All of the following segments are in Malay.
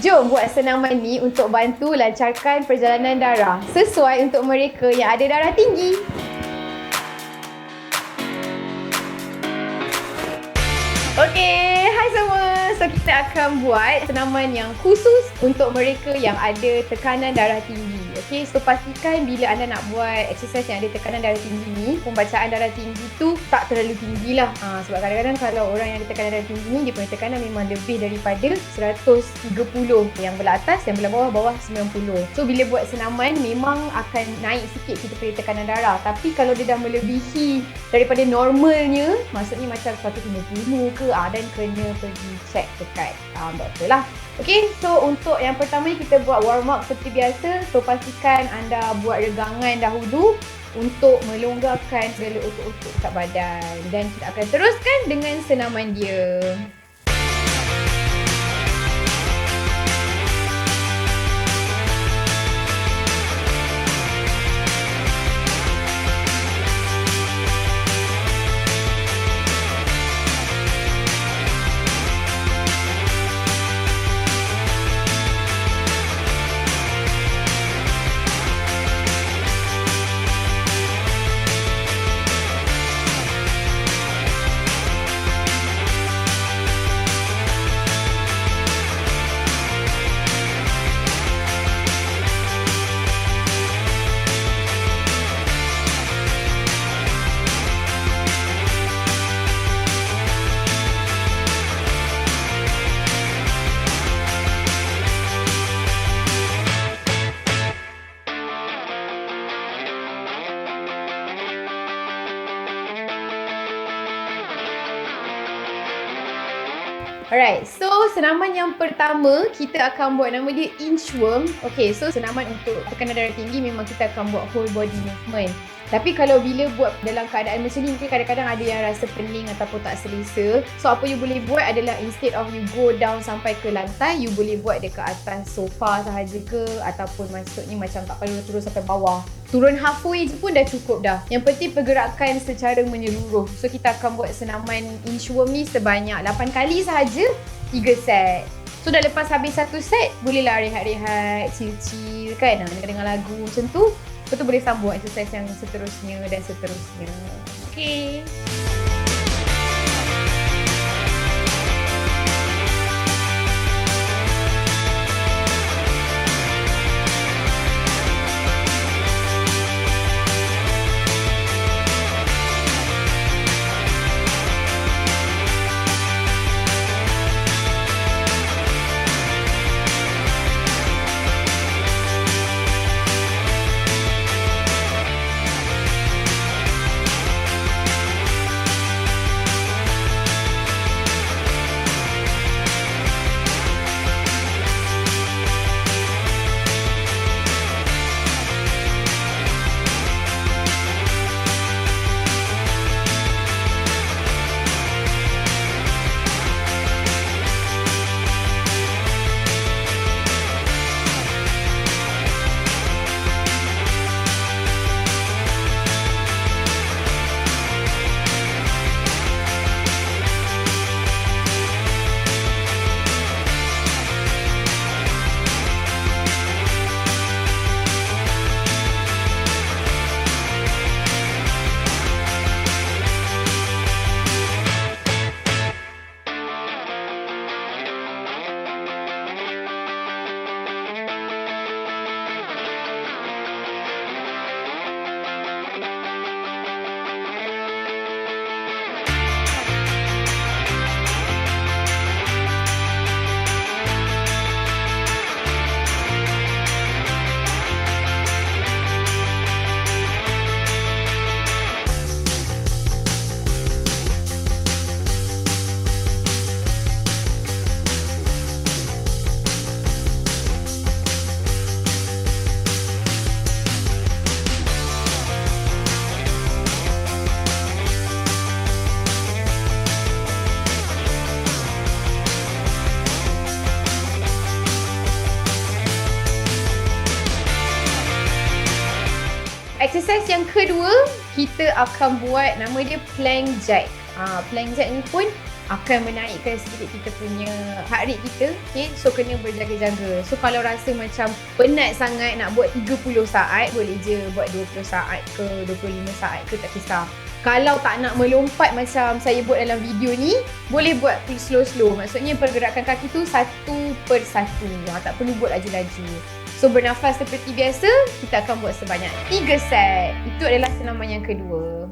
Jom buat senaman ni untuk bantu lancarkan perjalanan darah sesuai untuk mereka yang ada darah tinggi. Okey, hai semua. So kita akan buat senaman yang khusus untuk mereka yang ada tekanan darah tinggi. Okey, so pastikan bila anda nak buat exercise yang ada tekanan darah tinggi ni, pembacaan darah tinggi tu tak terlalu tinggi lah. Ha, sebab kadang-kadang kalau orang yang ada tekanan darah tinggi ni, dia punya tekanan memang lebih daripada 130. Yang belah atas, yang belah bawah, bawah 90. So bila buat senaman, memang akan naik sikit kita punya tekanan darah. Tapi kalau dia dah melebihi daripada normalnya, maksudnya macam 150 ke, ah, dan kena pergi check dekat um, doktor lah. Okay, so untuk yang pertama ni kita buat warm up seperti biasa. So pastikan anda buat regangan dahulu untuk melonggarkan segala otot-otot kat badan. Dan kita akan teruskan dengan senaman dia. Senaman yang pertama kita akan buat nama dia inchworm. Okay, so senaman untuk tekanan darah tinggi memang kita akan buat whole body movement. Tapi kalau bila buat dalam keadaan macam ni mungkin kadang-kadang ada yang rasa pening ataupun tak selesa. So apa you boleh buat adalah instead of you go down sampai ke lantai, you boleh buat dekat atas sofa sahaja ke ataupun maksudnya macam tak perlu turun sampai bawah. Turun halfway je pun dah cukup dah. Yang penting pergerakan secara menyeluruh. So kita akan buat senaman inchworm ni sebanyak 8 kali sahaja, 3 set. So dah lepas habis satu set, bolehlah rehat-rehat, chill-chill kan. Dengar-dengar lagu macam tu. Lepas tu boleh sambung exercise yang seterusnya dan seterusnya. Okay. Exercise yang kedua, kita akan buat nama dia plank jack. Ha, plank jack ni pun akan menaikkan sedikit kita punya heart rate kita. Okay, so kena berjaga-jaga. So kalau rasa macam penat sangat nak buat 30 saat, boleh je buat 20 saat ke 25 saat ke tak kisah. Kalau tak nak melompat macam saya buat dalam video ni, boleh buat slow-slow. Maksudnya pergerakan kaki tu satu per satu. Ha, tak perlu buat laju-laju. So bernafas seperti biasa, kita akan buat sebanyak 3 set. Itu adalah senaman yang kedua.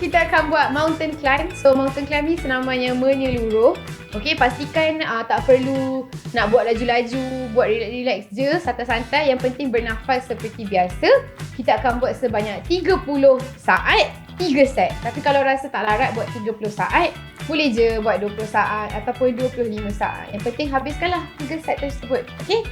Kita akan buat mountain climb. So mountain climb ni senaman yang menyeluruh. Okay, pastikan uh, tak perlu nak buat laju-laju, buat relax-relax je, santai-santai. Yang penting bernafas seperti biasa. Kita akan buat sebanyak 30 saat, 3 set. Tapi kalau rasa tak larat buat 30 saat, boleh je buat 20 saat ataupun 25 saat. Yang penting habiskanlah 3 set tersebut. Okay?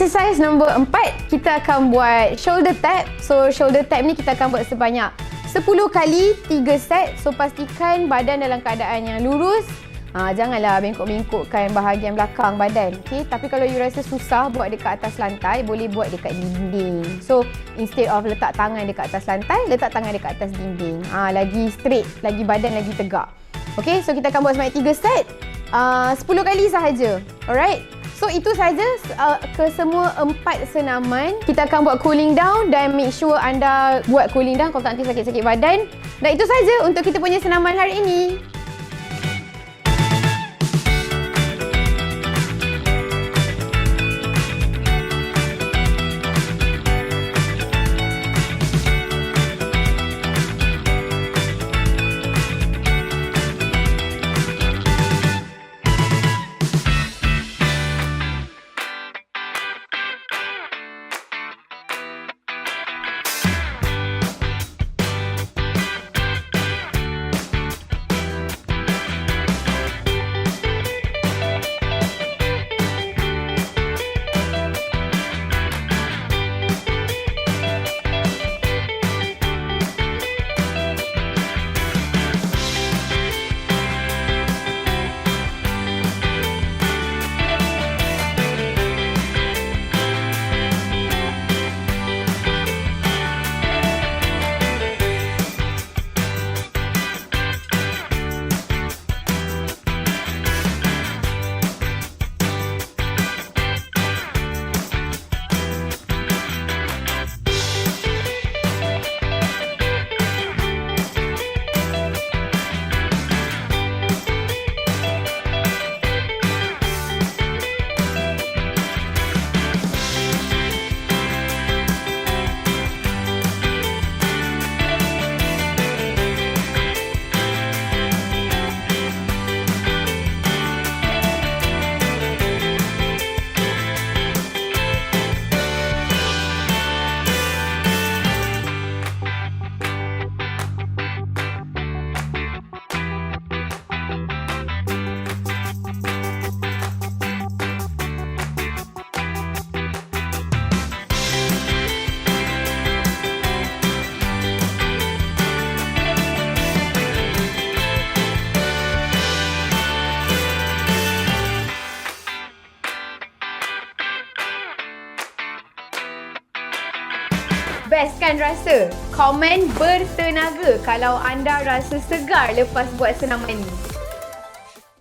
Exercise nombor empat, kita akan buat shoulder tap. So shoulder tap ni kita akan buat sebanyak 10 kali 3 set. So pastikan badan dalam keadaan yang lurus. Ha, janganlah bengkok-bengkokkan bahagian belakang badan. Okay? Tapi kalau you rasa susah buat dekat atas lantai, boleh buat dekat dinding. So instead of letak tangan dekat atas lantai, letak tangan dekat atas dinding. Ha, lagi straight, lagi badan lagi tegak. Okay, so kita akan buat sebanyak 3 set. Uh, 10 kali sahaja. Alright? So itu saja uh, ke semua empat senaman. Kita akan buat cooling down dan make sure anda buat cooling down kalau tak nanti sakit-sakit badan. Dan itu saja untuk kita punya senaman hari ini. Rasa? Komen bertenaga kalau anda rasa segar lepas buat senaman ni.